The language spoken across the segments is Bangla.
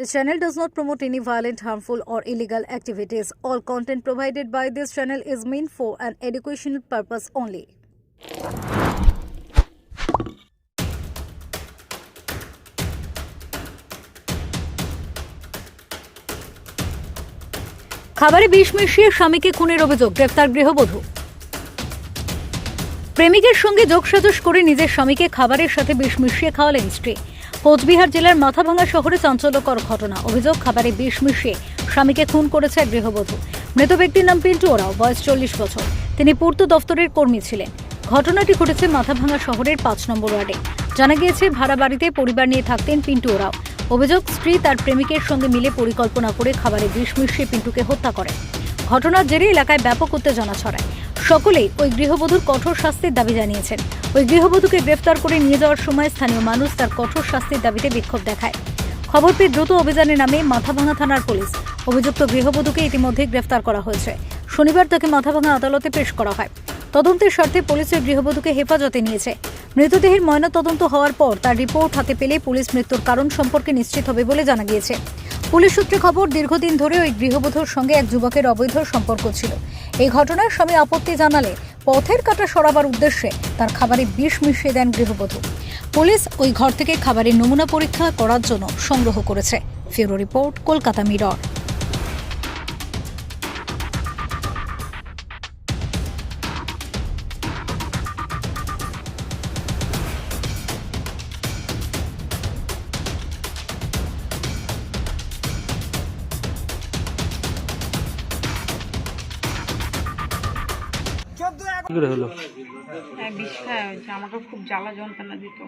This channel does not promote any violent, harmful, or illegal activities. All content provided by this channel is meant for an educational purpose only. খাবারে বিষ মিশিয়ে স্বামীকে খুনের অভিযোগ গ্রেফতার গৃহবধূ প্রেমিকের সঙ্গে যোগসাজশ করে নিজের স্বামীকে খাবারের সাথে বিষ মিশিয়ে খাওয়ালেন স্ত্রী কোচবিহার জেলার মাথাভাঙা শহরে চাঞ্চল্যকর ঘটনা। অভিযোগ, খাবারে বিষ মিশিয়ে স্বামীকে খুন করেছে গৃহবধূ। মৃত ব্যক্তির নাম পিন্টু ওরাও, বয়স চল্লিশ বছর। তিনি পূর্ত দফতরের কর্মী ছিলেন। ঘটনাটি ঘটেছে মাথাভাঙা শহরের পাঁচ নম্বর ওয়ার্ডে। জানা গিয়েছে, ভাড়া বাড়িতে পরিবার নিয়ে থাকতেন পিন্টু ওরাও। অভিযোগ, স্ত্রী তার প্রেমিকের সঙ্গে মিলে পরিকল্পনা করে খাবারে বিষ মিশিয়ে পিন্টুকে হত্যা করে ঘটনার জেরে এলাকায় ব্যাপক উত্তেজনা ছড়ায়। সকলেই ওই গৃহবধূর কঠোর শাস্তির দাবি জানিয়েছেন। ওই গৃহবধূকে গ্রেফতার করে নিয়ে যাওয়ার সময় স্থানীয় মানুষ তার কঠোর শাস্তির দাবিতে বিক্ষোভ দেখায়। খবর পেয়ে দ্রুত অভিযানে নামে মাথাভাঙা থানার পুলিশ। অভিযুক্ত গৃহবধূকে ইতিমধ্যে গ্রেফতার করা হয়েছে। শনিবার তাকে মাথাভাঙা আদালতে পেশ করা হয়। তদন্তের স্বার্থে পুলিশ ওই গৃহবধূকে হেফাজতে নিয়েছে। মৃতদেহের ময়না তদন্ত হওয়ার পর তার রিপোর্ট হাতে পেলে পুলিশ মৃত্যুর কারণ সম্পর্কে নিশ্চিত হবে বলে জানা গিয়েছে। পুলিশ সূত্রে খবর, দীর্ঘদিন ধরে ওই গৃহবধূর সঙ্গে এক যুবকের অবৈধ সম্পর্ক ছিল। এই ঘটনায় স্বামী আপত্তি জানালে পথের কাটা সরাবার উদ্দেশ্যে তার খাবারে বিষ মিশিয়ে দেন গৃহবধূ। পুলিশ ওই ঘর থেকে খাবারের নমুনা পরীক্ষা করার জন্য সংগ্রহ করেছে। Bureau report, Kolkata mirror. কি করে হলো? হ্যাঁ বিষ আমাকে খুব জ্বালা যন্ত্রণা দিত।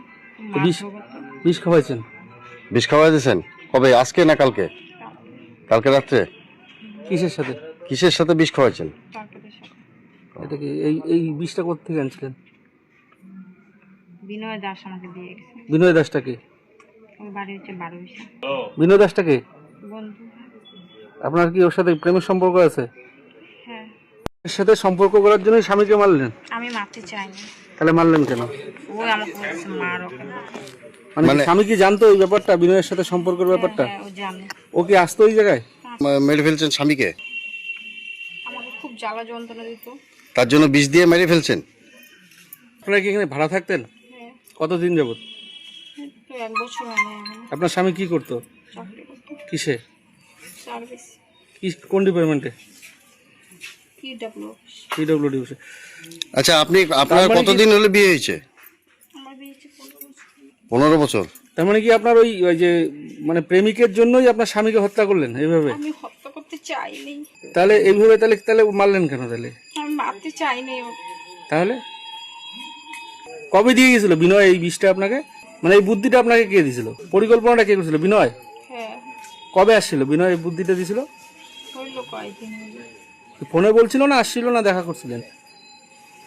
বিষ মারধর করতো। বিষ খাওয়াইছেন? বিষ খাওয়াই দিয়েছেন? কবে? আজকে না কালকে? কালকে রাত্রে? কিসের সাথে? কিসের সাথে বিষ খাওয়াইছেন? এটা কি এই এই বিষটা কোথা থেকে আনছিলেন? বিনয় দাস আমাকে দিয়ে গেছে। বিনয় দাসটাকে ওর বাড়ি হচ্ছে বারো বিনয় দাসটাকে বন্ধু। আপনার কি ওর সাথে প্রেমের সম্পর্ক আছে? সাথে সম্পর্ক করার জন্য স্বামীকে মারলেন? আমি মারতে চাইনি। তাহলে মারলেন কেন? ওই আমাকে বলেছে মার মানে মানে- স্বামী কি জানতো এই ব্যাপারটা বিনয়ের সাথে সম্পর্কের ব্যাপারটা? হ্যাঁ ও জানে। ও কি আসতো ওই জায়গায়? মেরে ফেলছেন স্বামীকে? আমাকে খুব জ্বালা যন্ত্রণা দিত। তার জন্য বিষ দিয়ে মেরে ফেলছেন? আপনারা কি এখানে ভাড়া থাকতেন? হ্যাঁ। কতদিন যাবত তো এক বছর হয় আপনার স্বামী কি করতো? চাকরি করতো। কিসে? সার্ভিস। কি কোন ডিপার্টমেন্টে? কি ডাব্লিউ পিডব্লিউডি আচ্ছা আপনি আপনার মানে কতদিন হলে বিয়ে হয়েছে? পনেরো বছর। তার মানে কি আপনার ওই ওই যে মানে প্রেমিকের জন্যই আপনার স্বামীকে হত্যা করলেন এইভাবে? আমি হত্যা করতে চাইনি। তাহলে এইভাবে তাহলে তাহলে মারলেন কেন তাহলে? আমি মারতে চাইনি। তাহলে? কবে দিয়ে গেছিল? বিনয় এই বিষটা আপনাকে? মানে এই বুদ্ধিটা আপনাকে কে দিছিল? পরিকল্পনাটা কে করেছিল? বিনয়? হ্যাঁ। কবে আসছিল? বিনয় এই বুদ্ধিটা কয়েকদিন হইল। ফোনে বলছিল না আসছিল না দেখা করছিলেন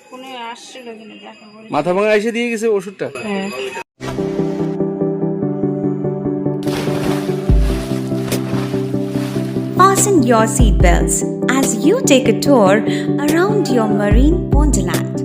ফোনে আসছিল কিনা দেখা করে মাথা ভাঙা এসে দিয়ে গেছে ওষুধটা হ্যাঁ Fasten your seatbelts as you take a tour around your marine wonderland.